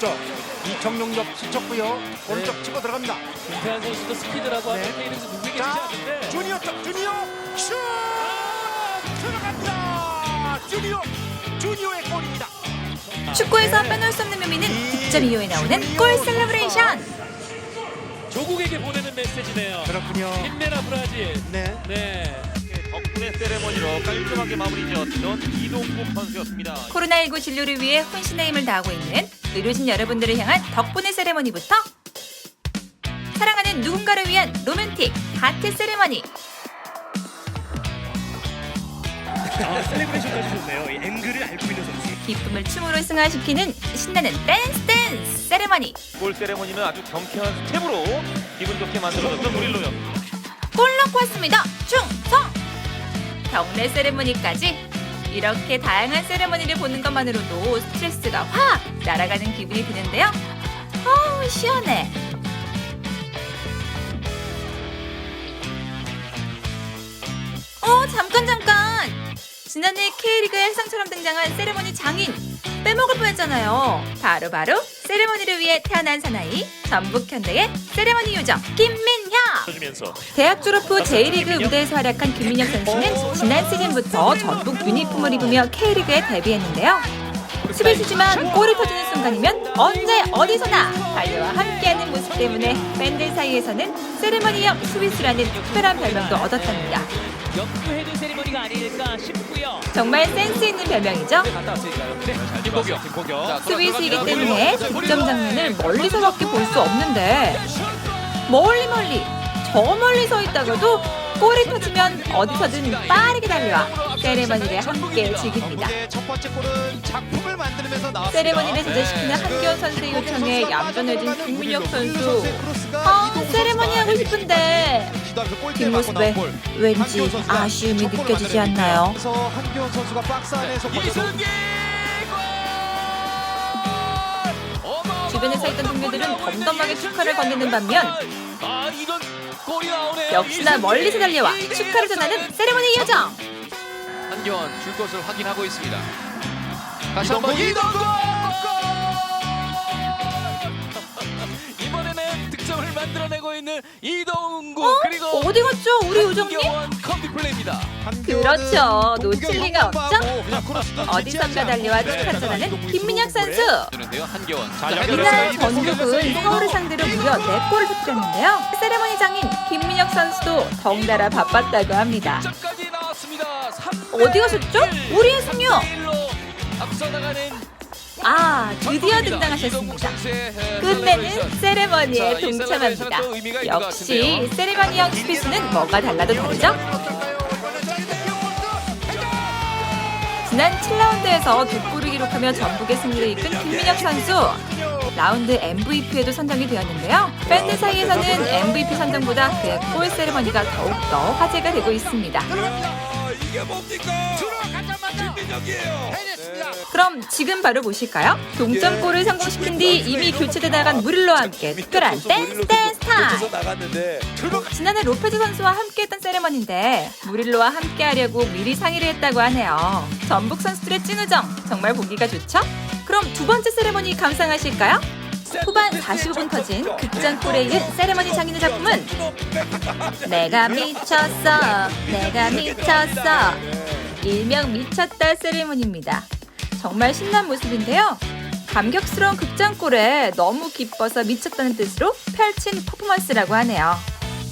왼쪽 이청용접 스쳤고요 오른쪽 치고 들어갑니다 김태환 선수도 스피드라고 네. 하는데 이래서 누구에게 지지 자 않는데 주니어 쪽 주니어 슛 들어갑니다 주니어 주니어의 골입니다 축구에서 빼놓을 수 없는 묘미는 득점 이후에 나오는 골 셀러브레이션. 조국에게 보내는 메시지네요. 그렇군요 힘내라 브라질. 네 네. 덕분에 세레머니로 깔끔하게 마무리 지었던 이동국 선수였습니다. 코로나19 진료를 위해 혼신의 힘을 다하고 있는 의료진 여러분들을 향한 덕분의 세레머니부터 사랑하는 누군가를 위한 로맨틱 하트 세레머니 아, 셀레브레이션까지 좋네요. 이 앵글을 알고 있는 선수. 기쁨을 춤으로 승화시키는 신나는 댄스 댄스 세레머니 골 세레머니는 아주 경쾌한 스텝으로 기분 좋게 만들어줬던 무릴로였습니다. 골 넣고 왔습니다 충성 경례 세레머니까지 이렇게 다양한 세레머니를 보는 것만으로도 스트레스가 확 날아가는 기분이 드는데요. 어우 시원해. 어 잠깐 잠깐. 지난해 K리그 해상처럼 등장한 세레머니 장인 빼먹을 뻔했잖아요 바로 바로 세레머니를 위해 태어난 사나이 전북 현대의 세레머니 요정 김민혁 주면서 대학 졸업 후 J리그 무대에서 활약한 김민혁 선수는 지난 시즌부터 전북 유니폼을 입으며 K리그에 데뷔했는데요. 수비수지만 골이 터지는 순간이면 언제 어디서나 달려와 함께하는 모습 때문에 팬들 사이에서는 세레머니 형 수비수라는 특별한 별명도 얻었답니다. 역부해준 세리머니가 아닐까 싶고요. 정말 센스 있는 별명이죠. 갔다 왔으니까요. 네. 김보경, 김보경. 수비수이기 때문에 득점 장면을 멀리서밖에 볼 수 없는데 멀리 멀리 저 멀리 서 있다가도 골이 터지면 어디서든 빠르게 달려와 세레머니를 함께 즐깁니다. 첫 번째 골은 작품을 만들면서 나왔습니다 세레머니를 제재시키는 한기원 선수의 요청에 얌전해진 김민혁 선수. 아, 세레머니 하고 싶은데 뒷모습에 왠지 아쉬움이 느껴지지 않나요? 한기원 선수가 박스 안에서 이승기 골! 주변에 서 있던 동료들은 덤덤하게 축하를 건네는 반면 아 이건 골이 나오네요. 역시나! 멀리서 달려와 축하를 전하는 세레머니 요정. 한교원 줄 것을 확인하고 있습니다. 다시 한번 이동국, 만들어내고 있는 이동국 어? 그리고 어디 갔죠, 우리 컴비 플레이입니다. 그렇죠. 놓칠 리가 없죠? 어디선가 달려와 축하를 전하는 김민혁 선수. 주는데요. 자, 이날 전북은 서울을 상대로 무려 4골을 터뜨렸는데요. 세레머니 장인 김민혁 선수도 덩달아 바빴다고 합니다. 점까지 나왔습니다. 3 어디 가셨죠? 우리의 승려! 1로 앞서 나가는 아, 드디어 등장하셨습니다. 끝내는 세레머니에 동참합니다. 역시 세레머니 형 스피스는 뭐가 달라도 다르죠? 지난 7라운드에서 두 골을 기록하며 전북의 승리를 이끈 김민혁 선수. 라운드 MVP에도 선정이 되었는데요. 팬들 사이에서는 MVP 선정보다 그의 골 세레머니가 더욱더 화제가 되고 있습니다. 그럼 지금 바로 보실까요? 동점골을 성공시킨 뒤 이미 교체돼 나간 무릴로와 함께 특별한 댄스 댄스 타임! 지난해 로페즈 선수와 함께했던 세레머니인데 무릴로와 함께하려고 미리 상의를 했다고 하네요. 전북 선수들의 찐 우정 정말 보기가 좋죠? 그럼 두 번째 세레머니 감상하실까요? 후반 45분 터진 극장골에 이은 세레머니 장인의 작품은 내가 미쳤어 내가 미쳤어 일명 미쳤다 세레모니입니다. 정말 신난 모습인데요. 감격스러운 극장골에 너무 기뻐서 미쳤다는 뜻으로 펼친 퍼포먼스라고 하네요.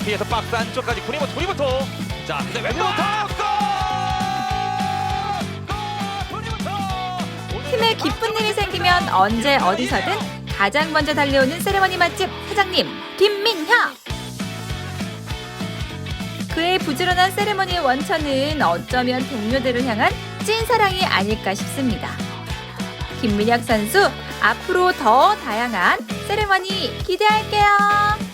뒤에서 박스 안쪽까지 구리부터 구리부터. 자, 근데 골! 골! 구리부터! 팀에 기쁜 일이 생기면 언제 어디서든 가장 먼저 달려오는 세레머니 맛집 사장님 김민혁. 그의 부지런한 세레머니의 원천은 어쩌면 동료들을 향한 찐사랑이 아닐까 싶습니다. 김민혁 선수 앞으로 더 다양한 세레머니 기대할게요.